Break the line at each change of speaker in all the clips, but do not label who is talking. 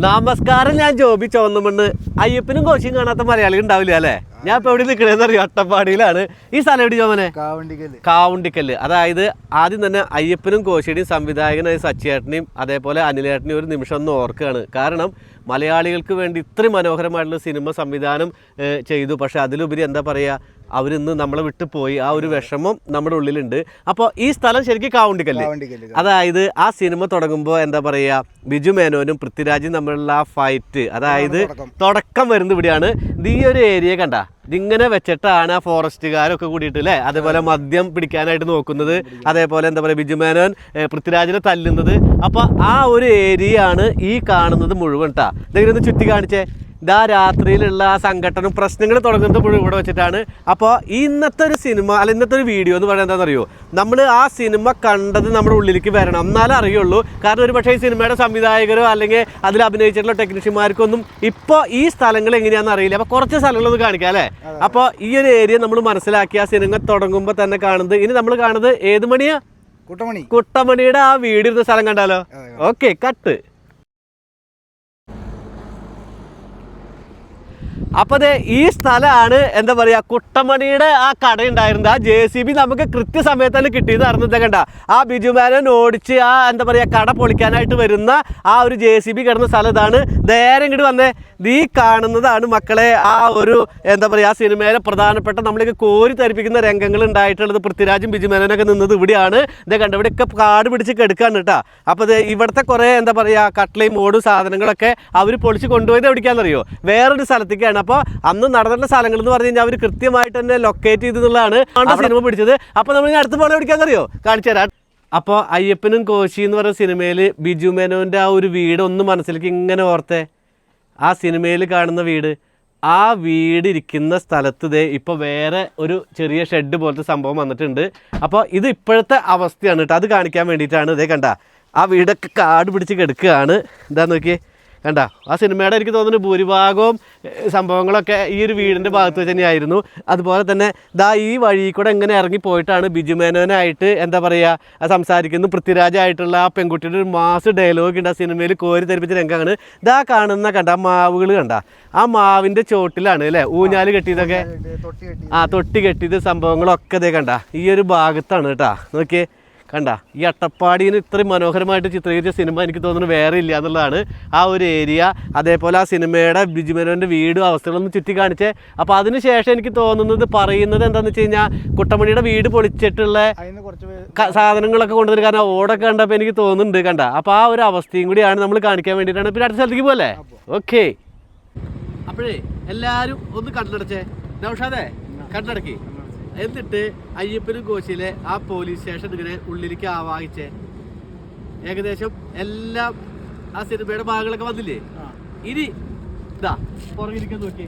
നമസ്കാരം ഞാൻ ജോബി ചുവന്നമണ്ണ് അയ്യപ്പനും കോശിയും കാണാത്ത മലയാളി ഉണ്ടാവില്ല അല്ലേ? ഞാൻ ഇപ്പൊ എവിടെ നിൽക്കണേന്ന് അറിയാം? അട്ടപ്പാടിയിലാണ്. ഈ സ്ഥലം എവിടെ ചോമനെ കാവുണ്ടിക്കൽ അതായത് ആദ്യം തന്നെ അയ്യപ്പനും കോശിയുടെയും സംവിധായകനായ സച്ചിയേട്ടനെയും അതേപോലെ അനിലേട്ടനെയും ഒരു നിമിഷം ഒന്ന് ഓർക്കുകയാണ്. കാരണം മലയാളികൾക്ക് വേണ്ടി ഇത്രയും മനോഹരമായിട്ടുള്ള സിനിമ സംവിധാനം ചെയ്തു. പക്ഷെ അതിലുപരി എന്താ പറയുക അവരിന്ന് നമ്മളെ വിട്ടു പോയി. ആ ഒരു വിഷമം നമ്മുടെ ഉള്ളിലുണ്ട്. അപ്പോൾ ഈ സ്ഥലം ശരിക്കും കാവുണ്ടിക്കല്ലേ?
കാവണ്ടിക്കൽ
അതായത് ആ സിനിമ തുടങ്ങുമ്പോൾ എന്താ പറയുക ബിജു മേനോനും പൃഥ്വിരാജും തമ്മിലുള്ള ആ ഫൈറ്റ് അതായത്
തുടക്കം.
വരുന്നത് ഇവിടെയാണ്. ഈ ഒരു ഏരിയ കണ്ട ഇങ്ങനെ വെച്ചിട്ടാണ് ആ ഫോറസ്റ്റുകാരൊക്കെ കൂടിയിട്ട് അല്ലേ അതേപോലെ മദ്യം പിടിക്കാനായിട്ട് നോക്കുന്നത്. അതേപോലെ എന്താ പറയുക ബിജു മേനോൻ ഏ, പൃഥ്വിരാജിനെ തല്ലുന്നത്. അപ്പോൾ ആ ഒരു ഏരിയ ആണ് ഈ കാണുന്നത് മുഴുവൻ കേട്ടാ ഇതെങ്ങനെ ഒന്ന് ചുറ്റി കാണിച്ചേ ഇതാ രാത്രിയിലുള്ള ആ സംഘട്ടനം പ്രശ്നങ്ങൾ തുടങ്ങുന്നത് മുഴുവൻ ഇവിടെ വെച്ചിട്ടാണ്. അപ്പോൾ ഇന്നത്തെ ഒരു സിനിമ അല്ല ഇന്നത്തെ ഒരു വീഡിയോ എന്ന് പറയുന്നത് എന്താണെന്ന് അറിയുമോ നമ്മൾ ആ സിനിമ കണ്ടത് നമ്മുടെ ഉള്ളിലേക്ക് വരണം എന്നാലേ അറിയുള്ളൂ. കാരണം ഒരു പക്ഷേ ഈ സിനിമയുടെ സംവിധായകരോ അല്ലെങ്കിൽ അതിൽ അഭിനയിച്ചിട്ടുള്ള ടെക്നീഷ്യന്മാർക്കൊന്നും ഇപ്പോൾ ഈ സ്ഥലങ്ങൾ എങ്ങനെയാണെന്ന് അറിയില്ല. അപ്പോൾ കുറച്ച് സ്ഥലങ്ങളൊന്ന് കാണിക്കാം അല്ലേ? അപ്പോൾ ഈ ഒരു ഏരിയ നമ്മൾ മനസ്സിലാക്കി ആ സിനിമ തുടങ്ങുമ്പോൾ തന്നെ കാണുന്നത് ഇനി നമ്മൾ കാണുന്നത് ഏത് മണിയാ?
കുട്ടമണി.
കുട്ടമണിയുടെ ആ വീടിരുന്ന സ്ഥലം കണ്ടാലോ. ഓക്കെ കട്ട് അപ്പൊ ദേ ഈ സ്ഥലമാണ് എന്താ പറയാ കുട്ടമണിയുടെ ആ കട ഉണ്ടായിരുന്നത് ആ ജെ സി ബി നമുക്ക് കൃത്യസമയത്താണ് കിട്ടിയത് അറിഞ്ഞത് കണ്ട. ആ ബിജുമാനൻ ഓടിച്ച് ആ എന്താ പറയാ കട പൊളിക്കാനായിട്ട് വരുന്ന ആ ഒരു ജെ സി ബി കിടന്ന സ്ഥലം ഇതാണ്. നേരെ ഇങ്ങോട്ട് വന്നേ. ഈ കാണുന്നതാണ് മക്കളെ ആ ഒരു എന്താ പറയാ ആ സിനിമയിലെ പ്രധാനപ്പെട്ട നമ്മളൊക്കെ കോരി തരിപ്പിക്കുന്ന രംഗങ്ങൾ ഉണ്ടായിട്ടുള്ളത് പൃഥ്വിരാജും ബിജുമേനൊക്കെ നിന്നത് ഇവിടെയാണ്. ഇതേ കണ്ട ഇവിടെയൊക്കെ കാട് പിടിച്ച് കെടുക്കാണ് കേട്ടോ. അപ്പോൾ ഇത് ഇവിടുത്തെ കുറേ എന്താ പറയുക കട്ട്ലയും മോഡും സാധനങ്ങളൊക്കെ അവർ പൊളിച്ച് കൊണ്ടുപോയത് എവിടേക്കാണെന്നറിയോ? വേറൊരു സ്ഥലത്തേക്കാണ്. അപ്പോൾ അന്ന് നടന്നിട്ടുള്ള സ്ഥലങ്ങൾ എന്ന് പറഞ്ഞു കഴിഞ്ഞാൽ അവർ കൃത്യമായിട്ട് തന്നെ ലൊക്കേറ്റ് ചെയ്തെന്നുള്ളതാണ് സിനിമ പിടിച്ചത്. അപ്പോൾ നമ്മൾ അടുത്ത പോലെ പിടിക്കാന്നറിയോ കാണിച്ചു തരാം. അപ്പോൾ അയ്യപ്പനും കോശി എന്ന് പറയുന്ന സിനിമയിൽ ബിജു മേനോന്റെ ആ ഒരു വീട് ഒന്ന് മനസ്സിലേക്ക് ഇങ്ങനെ ഓർത്തെ. ആ സിനിമയിൽ കാണുന്ന വീട്. ആ വീട് ഇരിക്കുന്ന സ്ഥലത്ത് ദേ ഇപ്പോൾ വേറെ ഒരു ചെറിയ ഷെഡ് പോലത്തെ സംഭവം വന്നിട്ടുണ്ട്. അപ്പോൾ ഇത് ഇപ്പോഴത്തെ അവസ്ഥയാണ് കേട്ടോ. അത് കാണിക്കാൻ വേണ്ടിയിട്ടാണ് ഇതേ കണ്ട. ആ വീടൊക്കെ കാട് പിടിച്ച് കിടക്കുകയാണ്. എന്താ നോക്കിയേ. കണ്ട? ആ സിനിമയുടെ എനിക്ക് തോന്നുന്നു ഭൂരിഭാഗവും സംഭവങ്ങളൊക്കെ ഈ ഒരു വീടിന്റെ ഭാഗത്ത് വെച്ച് തന്നെയായിരുന്നു. അതുപോലെ തന്നെ ദാ ഈ വഴി കൂടെ എങ്ങനെ ഇറങ്ങി പോയിട്ടാണ് ബിജു മേനോനായിട്ട് എന്താ പറയുക സംസാരിക്കുന്നു. പൃഥ്വിരാജായിട്ടുള്ള ആ പെൺകുട്ടിയുടെ ഒരു മാസ് ഡയലോഗ് ഉണ്ട് ആ സിനിമയിൽ കോരി ധരിപ്പിച്ച രംഗമാണ് ദാ കാണുന്ന കണ്ട ആ മാവുകൾ കണ്ട. ആ മാവിന്റെ ചോട്ടിലാണ് അല്ലേ? ഊഞ്ഞാൽ കെട്ടിയതൊക്കെ? ആ തൊട്ടി കെട്ടിയത് സംഭവങ്ങളൊക്കെ ഇതേ കണ്ട. ഈ ഒരു ഭാഗത്താണ് കേട്ടാ. നോക്കിയേ. കണ്ട ഈ അട്ടപ്പാടിന് ഇത്രയും മനോഹരമായിട്ട് ചിത്രീകരിച്ച സിനിമ എനിക്ക് തോന്നുന്നു വേറെ ഇല്ല എന്നുള്ളതാണ് ആ ഒരു ഏരിയ. അതേപോലെ ആ സിനിമയുടെ ബിജുമേനോന്റെ വീടും അവസ്ഥകളൊന്നും ചുറ്റി കാണിച്ചേ. അപ്പോൾ അതിന് ശേഷം എനിക്ക് തോന്നുന്നത് പറയുന്നത് എന്താണെന്ന് വെച്ച് കഴിഞ്ഞാൽ കുട്ടമണിയുടെ വീട് പൊളിച്ചിട്ടുള്ള സാധനങ്ങളൊക്കെ കൊണ്ടുവരും കാരണം ഓടൊക്കെ കണ്ടപ്പോൾ എനിക്ക് തോന്നുന്നുണ്ട് കണ്ട. അപ്പോൾ ആ ഒരു അവസ്ഥയും കൂടിയാണ് നമ്മൾ കാണിക്കാൻ വേണ്ടിയിട്ടാണ്. പിന്നെ അടുത്ത സ്ഥലത്തേക്ക് പോലെ ഓക്കെ. അപ്പോഴേ എല്ലാവരും ഒന്ന് കണ്ണടച്ചേ. നൗഷാദേ കണ്ണടക്കി. എന്നിട്ട് അയ്യപ്പനും കോശിയിലെ ആ പോലീസ് സ്റ്റേഷൻ ഇങ്ങനെ ഉള്ളിലേക്ക് ആവാഹിച്ചേ. ഏകദേശം എല്ലാം ആ സിനിമയുടെ ഭാഗങ്ങളൊക്കെ വന്നില്ലേ? ഇനി ഇതാ പുറകിലേക്ക് നോക്കി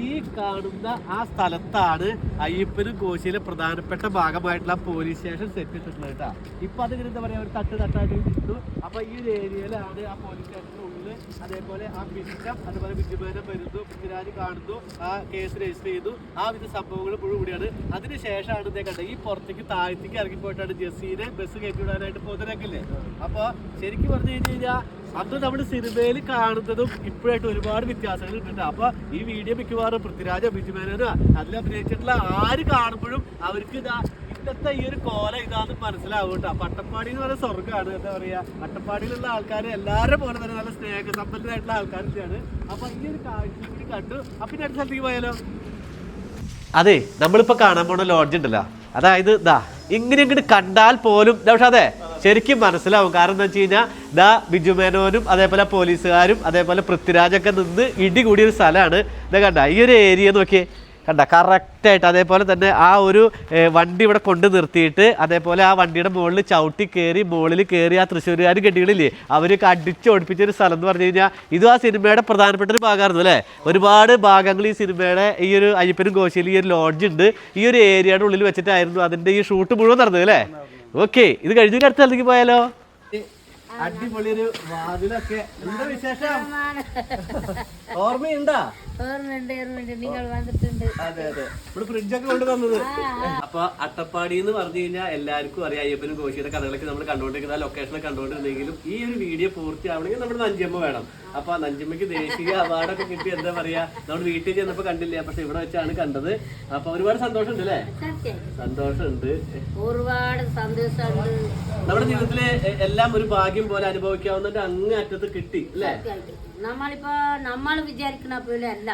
ഈ കാണുന്ന ആ സ്ഥലത്താണ് അയ്യപ്പനും കോശിയിലെ പ്രധാനപ്പെട്ട ഭാഗമായിട്ടുള്ള പോലീസ് സ്റ്റേഷൻ സെറ്റ് ഇട്ടിട്ടുള്ളത് കേട്ടോ ഇപ്പൊ അതിങ്ങനെ എന്താ പറയാ ഒരു തട്ട് തട്ടായിട്ട് ഇട്ടു അപ്പൊ ഈ ഒരു ഏരിയയിലാണ് ആ പോലീസ് സ്റ്റേഷന്റെ ഉള്ളിൽ അതേപോലെ ആ പിന്നം അതുപോലെ ബിജുമേനം വരുന്നു പൃഥ്വിരാജ് കാണുന്നു ആ കേസ് രജിസ്റ്റർ ചെയ്തു ആ വിധ സംഭവങ്ങൾ മുഴുവൻ കൂടിയാണ്. അതിനുശേഷമാണ് ഇതേ കണ്ടത്. ഈ പുറത്തേക്ക് താഴത്തേക്ക് ഇറങ്ങിപ്പോയിട്ടാണ് ജസീനെ ബസ് കയറ്റി വിടാനായിട്ട് പോകുന്നതൊക്കെ അപ്പൊ ശരിക്കും പറഞ്ഞു കഴിഞ്ഞു കഴിഞ്ഞാൽ അന്ന് നമ്മൾ സിനിമയിൽ കാണുന്നതും ഇപ്പോഴായിട്ട് ഒരുപാട് വ്യത്യാസങ്ങൾ ഉണ്ട്. അപ്പൊ ഈ വീഡിയോ മിക്കവാറും പൃഥ്വിരാജ ബിജുമേനോ അതിൽ അഭിനയിച്ചിട്ടുള്ള ആര് കാണുമ്പോഴും അവർക്ക് ഇതാ ഇന്നത്തെ ഈ ഒരു കോല ഇതാന്ന് മനസ്സിലാവും കേട്ടോ. അട്ടപ്പാടി എന്ന് പറയുന്ന സ്വർഗമാണ്. എന്താ പറയാ? അട്ടപ്പാടിയിലുള്ള ആൾക്കാർ എല്ലാവരും പോലെ തന്നെ നല്ല സ്നേഹസമ്പന്നരായിട്ടുള്ള ആൾക്കാരൊക്കെയാണ്. അപ്പൊ ഈ ഒരു കാഴ്ച കൂടി കണ്ടു. അപ്പൊ അടുത്ത സ്ഥലത്തേക്ക് പോയാലോ? അതെ നമ്മളിപ്പോ കാണാൻ പോണ ലോഡ്ജ് ഉണ്ടല്ലോ. അതായത് ദാ ഇങ്ങനെ ഇങ്ങോട്ട് കണ്ടാൽ പോലും പക്ഷെ അതെ ശരിക്കും മനസ്സിലാവും. കാരണം എന്താ വെച്ച് കഴിഞ്ഞാൽ ദാ ബിജു മേനോനും അതേപോലെ പോലീസുകാരും അതേപോലെ പൃഥ്വിരാജൊക്കെ നിന്ന് ഇടി കൂടിയ ഒരു സ്ഥലമാണ്. ഇതാ കണ്ട ഈ ഒരു ഏരിയ നോക്കിയേ. കണ്ട കറക്റ്റായിട്ട് അതേപോലെ തന്നെ ആ ഒരു വണ്ടി ഇവിടെ കൊണ്ട് നിർത്തിയിട്ട് അതേപോലെ ആ വണ്ടിയുടെ മുകളിൽ ചവിട്ടി കയറി മുകളിൽ കയറി ആ തൃശ്ശൂരുകാർ കെട്ടികളില്ലേ അവരൊക്കെ അടിച്ച് ഓടിപ്പിച്ച ഒരു സ്ഥലം എന്ന് പറഞ്ഞു കഴിഞ്ഞാൽ ഇതും ആ സിനിമയുടെ പ്രധാനപ്പെട്ട ഒരു ഭാഗമായിരുന്നു അല്ലേ? ഒരുപാട് ഭാഗങ്ങൾ ഈ സിനിമയുടെ ഈ ഒരു അയ്യപ്പനും കോശിയിൽ ഈ ഒരു ലോഡ്ജ് ഉണ്ട്. ഈ ഒരു ഏരിയയുടെ ഉള്ളിൽ വെച്ചിട്ടായിരുന്നു അതിന്റെ ഈ ഷൂട്ട് മുഴുവൻ നടന്നത് അല്ലേ? ഓക്കെ ഇത് കഴിഞ്ഞു അടുത്ത സ്ഥലത്തേക്ക് പോയാലോ? അടിപൊളി ഒരു വാതിലൊക്കെ. എന്താ വിശേഷം? ഓർമ്മയുണ്ടാ?
ഓർമ്മയുണ്ട് ഓർമ്മയുണ്ട്. നിങ്ങൾ വന്നിട്ടുണ്ട്.
അതെ അതെ. ഇവിടെ ഫ്രിഡ്ജൊക്കെ കൊണ്ട് തന്നത്. അപ്പൊ അട്ടപ്പാടി എന്ന് പറഞ്ഞു കഴിഞ്ഞാൽ എല്ലാവർക്കും അറിയാം അയ്യപ്പനും കോശിയുടെ കഥകളൊക്കെ നമ്മൾ കണ്ടുകൊണ്ടിരിക്കുന്ന ലൊക്കേഷനെ കണ്ടുകൊണ്ടിരുന്നെങ്കിലും ഈ ഒരു വീഡിയോ പൂർത്തിയാവണമെങ്കിൽ നമ്മുടെ നഞ്ചിയമ്മ വേണം. അപ്പൊ നഞ്ചിമ്മയ്ക്ക് ദേശീയ അവാർഡൊക്കെ കിട്ടി എന്താ പറയാ നമ്മൾ വീട്ടിൽ ചെന്നപ്പോ കണ്ടില്ല പക്ഷെ ഇവിടെ വെച്ചാണ് കണ്ടത്. അപ്പൊ ഒരുപാട് സന്തോഷമുണ്ട് അല്ലേ? സന്തോഷമുണ്ട്.
ഒരുപാട് സന്തോഷമുണ്ട്.
നമ്മുടെ ജീവിതത്തിലെ എല്ലാം ഒരു ഭാഗ്യം പോലെ അനുഭവിക്കാവുന്നതിന്റെ അങ്ങേ അറ്റത്ത് കിട്ടി അല്ലേ?
നമ്മളിപ്പോ നമ്മൾ വിചാരിക്കുന്ന പോലെ അല്ല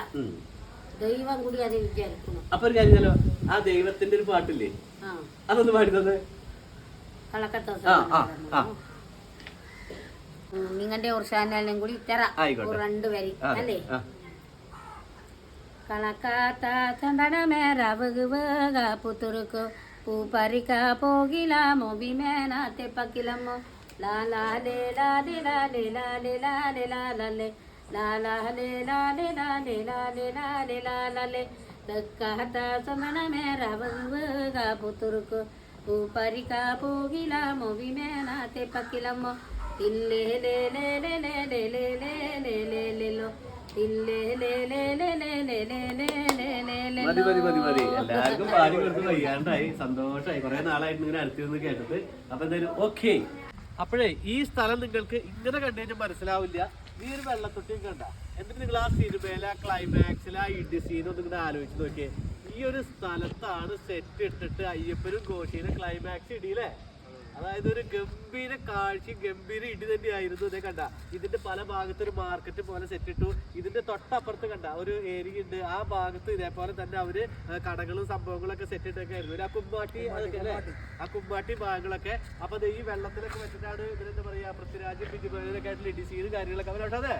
ദൈവം കൂടി അത് വിചാരിക്കുന്നു.
അപ്പൊ ഒരു കാര്യമല്ലോ ആ ദൈവത്തിന്റെ ഒരു പാട്ടില്ലേ? അതൊന്ന് പാടി തന്നെ.
കളക്കത്ത. നിങ്ങളുടെ ഉർഷാനെല്ലാം കൂടി ഇത്തറ
രണ്ടുപേരി
അല്ലേ കളക്കാത്ത ചന്ദനമേറവുകു വേഗ പുത്തുറുക്കു പൂപ്പറിക്ക പോകിലാമോ വിമേന തെപ്പക്കിലമ്മോ ലാലാലേ ലാലേ ലാലേ ലാലേ ലാലേ ലാലേ ലാലാലേ ലാലേ ലാലേ ലാലേ ലാലേ ലാലേ ദക്കാത്ത ചന്ദനമേറവുകു വേഗ പുത്തുറുക്കു പൂപ്പറിക്ക പോകിലാമോ വിമേന തെപ്പക്കിലമ്മോ
മതി മതി മതി മതി. എല്ലാവർക്കും പാടി കൊടുത്ത് വയ്യാണ്ടായി. സന്തോഷമായി കുറെ നാളായിട്ട് ഇങ്ങനെ അടുത്തിരുന്ന് കേട്ടത് അപ്പൊ എന്തായാലും ഓക്കെ. അപ്പോഴേ ഈ സ്ഥലം നിങ്ങൾക്ക് ഇങ്ങനെ കണ്ടുകഴിഞ്ഞാൽ മനസ്സിലാവില്ല. ഈ ഒരു വെള്ളത്തൊട്ടിയും കണ്ട. എന്നിട്ട് നിങ്ങൾ ആ സിനിമയിലെ ആ ക്ലൈമാക്സിലെ ആ ഇടി സീനൊന്നും ഇങ്ങനെ ആലോചിച്ച് നോക്കിയേ. ഈ ഒരു സ്ഥലത്താണ് സെറ്റ് ഇട്ടിട്ട് അയ്യപ്പനും കോശീനെ ക്ലൈമാക്സ് ഇടിയില്ലേ? അതായത് ഒരു ഗംഭീര കാഴ്ച ഗംഭീര ഇടി തന്നെയായിരുന്നു ഇതേ കണ്ട. ഇതിന്റെ പല ഭാഗത്ത് ഒരു മാർക്കറ്റ് പോലെ സെറ്റ് ഇട്ടു. ഇതിന്റെ തൊട്ടപ്പുറത്ത് കണ്ട ഒരു ഏരിയ ഉണ്ട്. ആ ഭാഗത്ത് ഇതേപോലെ തന്നെ അവർ കടകളും സംഭവങ്ങളൊക്കെ സെറ്റ് ഇട്ടൊക്കെ ആയിരുന്നു ഒരു ആ കുമ്മാട്ടി അല്ലേ? ആ കുമ്മാട്ടി ഭാഗങ്ങളൊക്കെ. അപ്പൊ ഈ വെള്ളത്തിലൊക്കെ വെച്ചിട്ടാണ് ഇവരെന്താ പറയാ പൃഥ്വിരാജ് ആയിട്ടുള്ള ഇടി സീന് കാര്യങ്ങളൊക്കെ. അവരോട്ടതെ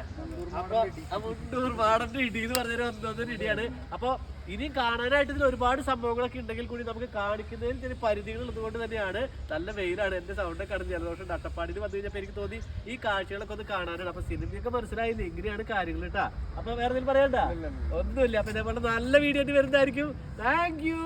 അപ്പൊ മുണ്ടൂർ മാടന്റെ ഇടി. എന്ന് പറഞ്ഞൊരു ഒന്നൊന്നൊരു ഇടിയാണ്. അപ്പൊ ഇനിയും കാണാനായിട്ട് ഇതിൽ ഒരുപാട് സംഭവങ്ങളൊക്കെ ഉണ്ടെങ്കിൽ കൂടി നമുക്ക് കാണിക്കുന്നതിൽ ചെറിയ പരിധികൾ ഉള്ളതുകൊണ്ട് തന്നെയാണ്. നല്ല വെയിലാണ്. എന്റെ സൗണ്ടൊക്കെ കടന്ന് ജലദോഷം അട്ടപ്പാടിയിൽ വന്നു കഴിഞ്ഞപ്പോൾ എനിക്ക് തോന്നി ഈ കാഴ്ചകളൊക്കെ ഒന്ന് കാണാനാണ്. അപ്പൊ സിനിമയൊക്കെ മനസ്സിലായില്ല ഇങ്ങനെയാണ് കാര്യങ്ങൾ കേട്ടാ. അപ്പൊ വേറെ എന്തെങ്കിലും പറയണ്ട ഒന്നുമില്ല. അപ്പൊ ഇതേപോലെ നല്ല വീഡിയോ വരുന്നതായിരിക്കും. Thank you